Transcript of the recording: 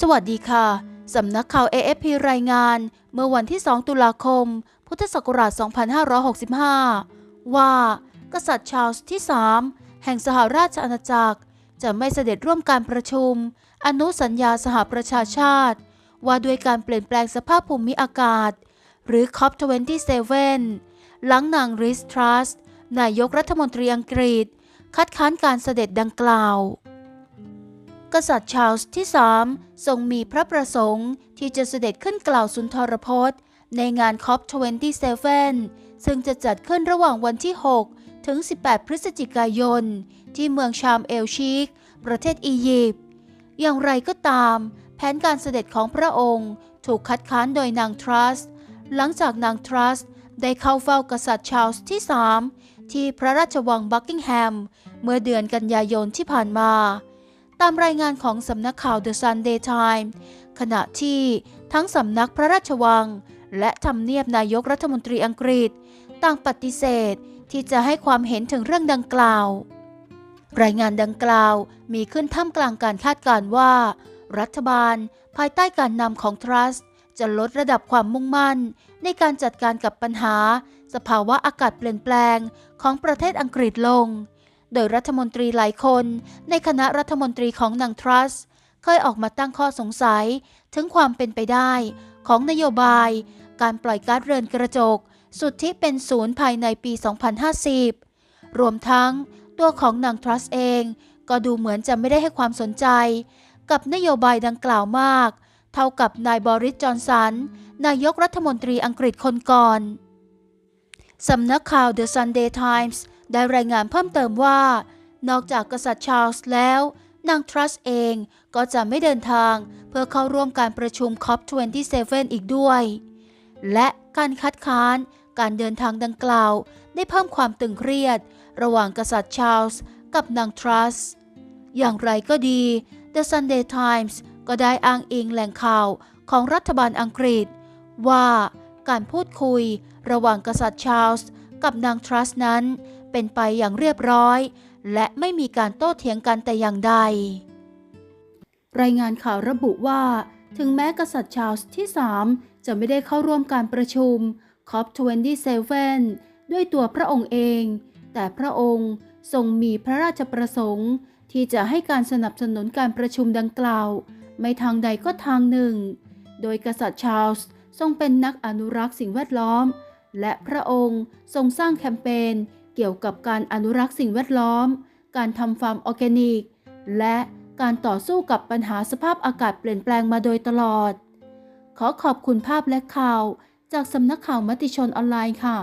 สวัสดีค่ะ สำนักข่าว AFP รายงาน เมื่อวันที่ 2 ตุลาคม พุทธศักราช 2565 ว่า กษัตริย์ชาร์ลส์ที่ 3 แห่งสหราชอาณาจักร จะไม่เสด็จร่วมการประชุม อนุสัญญาสหประชาชาติ ว่าด้วยการเปลี่ยนแปลงสภาพภูมิอากาศ หรือ COP27 หลังนางริสทรัสนายกรัฐมนตรีอังกฤษ คัดค้านการเสด็จดังกล่าว กษัตริย์ชาร์ลส์ที่3ทรงมีพระประสงค์ที่จะเสด็จขึ้นกล่าวสุนทรพจน์ ในงาน COP27 ซึ่งจะจัดขึ้นระหว่างวันที่ 6 ถึง 18 พฤศจิกายน ที่เมืองชามเอลชีกประเทศอียิปต์อย่างไรก็ตาม แผนการเสด็จของพระองค์ ถูกคัดค้านโดยนางทรัส หลังจากนางทรัสได้เข้าเฝ้ากษัตริย์ชาร์ลส์ที่3ที่พระราชวังบักกิงแฮม เมื่อเดือนกันยายนที่ผ่านมา ตามรายงานของสำนักข่าว The Sunday Times ขณะที่ทั้งสำนักพระราชวัง และทำเนียบนายกรัฐมนตรีอังกฤษ ต่างปฏิเสธที่จะให้ความเห็นถึงเรื่องดังกล่าว รายงานดังกล่าวมีขึ้นท่ามกลางการคาดการณ์ว่า รัฐบาล ภายใต้การนำของทรัสจะลดระดับความมุ่งมั่น ในการจัดการกับปัญหา สภาวะอากาศเปลี่ยนแปลงของประเทศอังกฤษลง โดยรัฐมนตรีหลายคน ในคณะรัฐมนตรีของนางทรัสเคยออกมาตั้งข้อสงสัยถึงความเป็นไปได้ของนโยบาย การปล่อยก๊าซเรือนกระจก สุดทธิเป็นศูนย์ภายในปี 2050 รวมทั้งตัวของนางทรัสเองก็ดูเหมือนจะไม่ได้ให้ความสนใจ กับนโยบายดังกล่าวมาก เท่ากับนายบริสจอนสัน นายกรัฐมนตรีอังกฤษคนก่อน สำนักข่าว The Sunday Times ได้รายงานเพิ่มเติมว่า นอกจากกษัตริย์ชาร์ลส์แล้ว นางทรัสเองก็จะไม่เดินทางเพื่อเข้าร่วมการประชุม COP27 อีกด้วย และการคัดค้านการเดินทางดังกล่าว ได้เพิ่มความตึงเครียด ระหว่างกษัตริย์ชาร์ลส์กับนางทรัส อย่างไรก็ดี The Sunday Times ก็ได้อ้างอิงแหล่งข่าวของรัฐบาลอังกฤษ ว่าการพูดคุยระหว่างกษัตริย์ชาร์ลส์กับนางทรัสนั้น เป็นไปอย่างเรียบร้อย และไม่มีการโต้เถียงกันแต่อย่างใด รายงานข่าวระบุว่า ถึงแม้กษัตริย์ชาร์ลส์ที่ 3 จะไม่ได้เข้าร่วมการประชุม COP27 ด้วยตัวพระองค์เอง แต่พระองค์ทรงมีพระราชประสงค์ ที่จะให้การสนับสนุนการประชุมดังกล่าว ไม่ทางใดก็ทางหนึ่ง โดยกษัตริย์ชาร์ลส์ทรงเป็นนักอนุรักษ์สิ่งแวดล้อม และพระองค์ทรงสร้างแคมเปญ เกี่ยวกับการอนุรักษ์สิ่งแวดล้อม การทำฟาร์มออร์แกนิก และการต่อสู้กับปัญหาสภาพอากาศเปลี่ยนแปลงมาโดยตลอด ขอขอบคุณภาพและข่าว จากสำนักข่าวมติชนออนไลน์ค่ะ